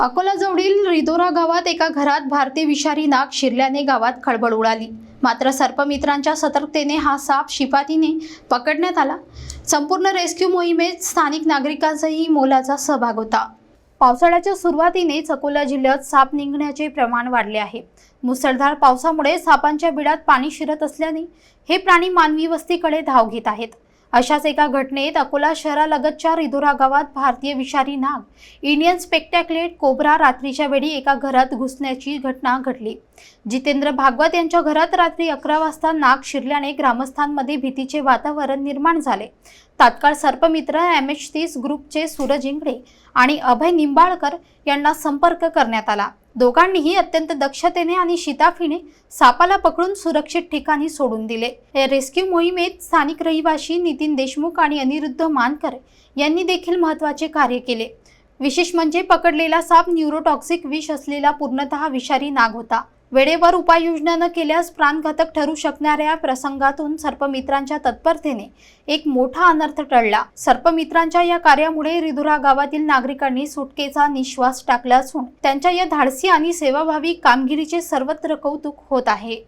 अकोलाजवळील रिदोरा गावात एका घरात भारतीय विषारी नाग शिरल्याने गावात खळबळ उडाली. मात्र सर्पमित्रांच्या सतर्कतेने हा साप शिपातीने पकडण्यात आला. संपूर्ण रेस्क्यू मोहिमेत स्थानिक नागरिकांचाही मोलाचा सहभाग होता. पावसाळ्याच्या सुरुवातीनेच अकोला जिल्ह्यात साप निघण्याचे प्रमाण वाढले आहे. मुसळधार पावसामुळे सापांच्या बिळात पाणी शिरत असल्याने हे प्राणी मानवी वस्तीकडे धाव घेत आहेत. अशाच एका घटनेत अकोला शहरालगतच्या रिधुरा गावात भारतीय विषारी नाग इंडियन स्पेक्टॅक्लेट कोब्रा रात्रीच्या वेळी एका घरात घुसण्याची घटना घडली. जितेंद्र भागवत यांच्या घरात रात्री अकरा वाजता नाग शिरल्याने ग्रामस्थांमध्ये भीतीचे वातावरण निर्माण झाले. तात्काळ सर्पमित्र एम एच तीस ग्रुपचे सूरज इंगडे आणि अभय निंबाळकर यांना संपर्क करण्यात आला. दोघांनीही अत्यंत दक्षतेने आणि शिताफीने सापाला पकडून सुरक्षित ठिकाणी सोडून दिले. या रेस्क्यू मोहिमेत स्थानिक रहिवासी नितीन देशमुख आणि अनिरुद्ध मानकर यांनी देखील महत्त्वाचे कार्य केले. विशेष म्हणजे पकडलेला साप न्यूरोटॉक्सिक विष असलेला पूर्णतः विषारी नाग होता. वेळेवर उपाययोजना न केल्यास प्राणघातक ठरू शकणाऱ्या प्रसंगातून सर्पमित्रांच्या तत्परतेने एक मोठा अनर्थ टळला. सर्पमित्रांच्या या कार्यामुळे रिधुरा गावातील नागरिकांनी सुटकेचा निश्वास टाकला असून त्यांच्या या धाडसी आणि सेवाभावी कामगिरीचे सर्वत्र कौतुक होत आहे.